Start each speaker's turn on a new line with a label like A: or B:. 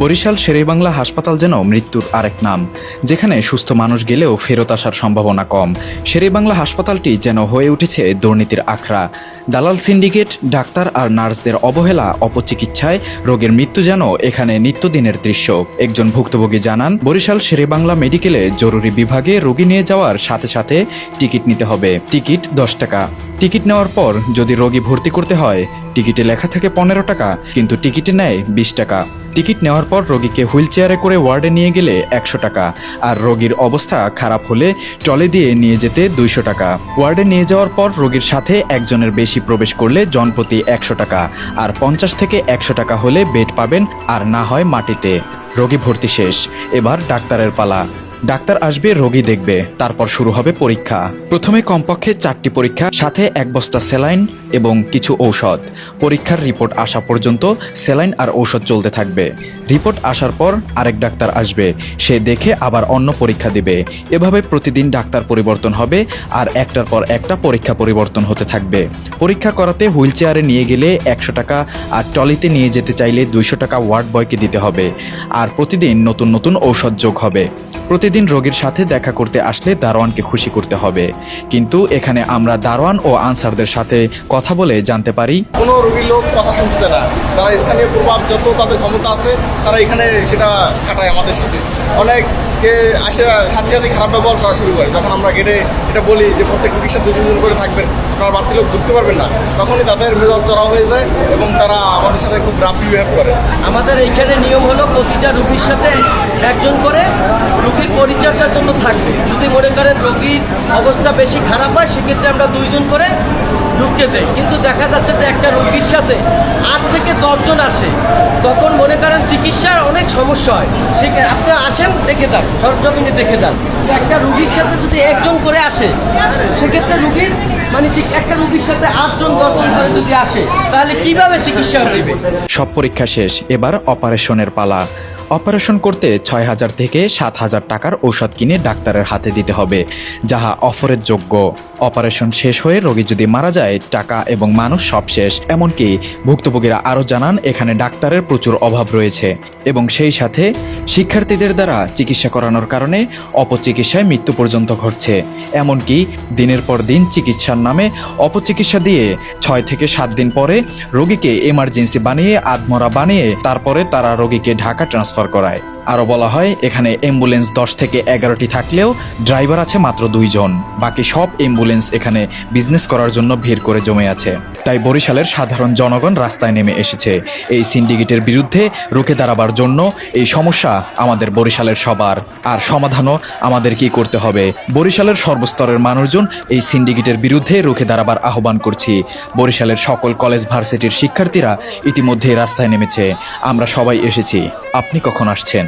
A: বরিশাল শেরেবাংলা হাসপাতাল যেন মৃত্যুর আরেক নাম, যেখানে সুস্থ মানুষ গেলেও ফেরত আসার সম্ভাবনা কম। শেরেবাংলা হাসপাতালটি যেন হয়ে উঠেছে দুর্নীতির আখড়া। দালাল সিন্ডিকেট, ডাক্তার আর নার্সদের অবহেলা, অপচিকিৎসায় রোগের মৃত্যু যেন এখানে নিত্যদিনের দৃশ্য। একজন ভুক্তভোগী জানান, বরিশাল শেরেবাংলা মেডিকেলে জরুরি বিভাগে রোগী নিয়ে যাওয়ার সাথে সাথে টিকিট নিতে হবে। টিকিট দশ টাকা। টিকিট নেওয়ার পর যদি রোগী ভর্তি করতে হয়, টিকিটে লেখা থাকে পনেরো টাকা, কিন্তু টিকিটে নেয় বিশ টাকা। টিকিট নেওয়ার পর রোগীকে হুইল চেয়ারে করে ওয়ার্ডে নিয়ে গেলে একশো টাকা। আর রোগীর অবস্থা খারাপ হলে টলে দিয়ে নিয়ে যেতে দুইশো টাকা। ওয়ার্ডে নিয়ে যাওয়ার পর রোগীর সাথে একজনের বেশি প্রবেশ করলে জনপ্রতি একশো টাকা। আর পঞ্চাশ থেকে একশো টাকা হলে বেড পাবেন, আর না হয় মাটিতে। রোগী ভর্তি শেষ। এবার ডাক্তারের পালা। ডাক্তার আসবে, রোগী দেখবে। তারপর শুরু হবে পরীক্ষা। প্রথমে কমপক্ষে চারটি পরীক্ষা, সাথে এক বস্তা স্যালাইন এবং কিছু ঔষধ। পরীক্ষার রিপোর্ট আসা পর্যন্ত স্যালাইন আর ঔষধ চলতে থাকবে। রিপোর্ট আসার পর আরেক ডাক্তার আসবে। সে দেখে আবার অন্য পরীক্ষা দিবে। এভাবে প্রতিদিন ডাক্তার পরিবর্তন হবে আর একটার পর একটা পরীক্ষা পরিবর্তন হতে থাকবে। পরীক্ষা করাতে হুইল চেয়ারে নিয়ে গেলে একশো টাকা আর টলিতে নিয়ে যেতে চাইলে দুইশো টাকা ওয়ার্ড বয়কে দিতে হবে। আর প্রতিদিন নতুন নতুন ঔষধ যোগ হবে। প্রতিদিন রোগীর সাথে দেখা করতে আসলে দারোয়ানকে খুশি করতে হবে। কিন্তু এখানে আমরা দারোয়ান ও আনসারদের সাথে কথা বলে জানতে পারি।
B: কোনো রোগীর লোক কথা শুনতেছে না। তারা স্থানীয় প্রভাব যত তাদের ক্ষমতা আছে, তারা এখানে সেটা খাটায় আমাদের সাথে। অনেক কে আসে সাথে সাথে খারাপ ব্যবহার করা শুরু করে। যখন আমরা গেটে এটা বলি যে প্রত্যেক রোগীর সাথে দুজন করে থাকবেন আপনারা বাড়তি লোক ঢুকতে পারবেন না, তখনই তাদের মেজাজ চড়া হয়ে যায় এবং তারা আমাদের সাথে খুব রাফ বিহেভ করে।
C: আমাদের এইখানে নিয়ম হলো প্রতিটা রুগীর সাথে একজন করে রুগীর পরিচর্যার জন্য থাকবে। যদি মনে করেন রোগীর অবস্থা বেশি খারাপ হয়, সেক্ষেত্রে আমরা দুইজন করে ঢুকতে দেই। কিন্তু দেখা যাচ্ছে যে একটা রোগীর সাথে আট থেকে দশজন আসে, তখন মনে করেন চিকিৎসার অনেক সমস্যা হয়। সে আপনি আসেন, দেখে যান, সরজমিনে দেখে যান। একটা রুগীর সাথে যদি একজন করে আসে, সেক্ষেত্রে রুগীর মানে ঠিক একটা রুগীর সাথে আসে, তাহলে কীভাবে চিকিৎসা
A: সব পরীক্ষা শেষ, এবার অপারেশনের পালা। অপারেশন করতে ছয় হাজার থেকে সাত হাজার টাকার ঔষধ কিনে ডাক্তারের হাতে দিতে হবে, যাহা অফারের যোগ্য। অপারেশন শেষ হয়ে রোগী যদি মারা যায়, টাকা এবং মানুষ সব শেষ। এমনকি ভুক্তভোগীরা আরও জানান, এখানে ডাক্তারের প্রচুর অভাব রয়েছে এবং সেই সাথে শিক্ষার্থীদের দ্বারা চিকিৎসা করানোর কারণে অপচিকিৎসায় মৃত্যু পর্যন্ত ঘটছে। এমনকি দিনের পর দিন চিকিৎসার নামে অপচিকিৎসা দিয়ে ছয় থেকে সাত দিন পরে রোগীকে এমার্জেন্সি বানিয়ে আধমরা বানিয়ে তারপরে তারা রোগীকে ঢাকা ট্রান্সফার করায়। আরও বলা হয়, এখানে অ্যাম্বুলেন্স দশ থেকে এগারোটি থাকলেও ড্রাইভার আছে মাত্র দুইজন। বাকি সব অ্যাম্বুলেন্স এখানে বিজনেস করার জন্য ভিড় করে জমে আছে। তাই বরিশালের সাধারণ জনগণ রাস্তায় নেমে এসেছে। এই সিন্ডিকেটের বিরুদ্ধে রুখে দাঁড়াবার জন্য এই সমস্যা আমাদের বরিশালের সবার। আর সমাধানও আমাদের কি করতে হবে? বরিশালের সর্বস্তরের মানুষজন এই সিন্ডিকেটের বিরুদ্ধে রুখে দাঁড়াবার আহ্বান করছি। বরিশালের সকল কলেজ ভার্সিটির শিক্ষার্থীরা ইতিমধ্যেই রাস্তায় নেমেছে। আমরা সবাই এসেছি। আপনি কখন আসছেন?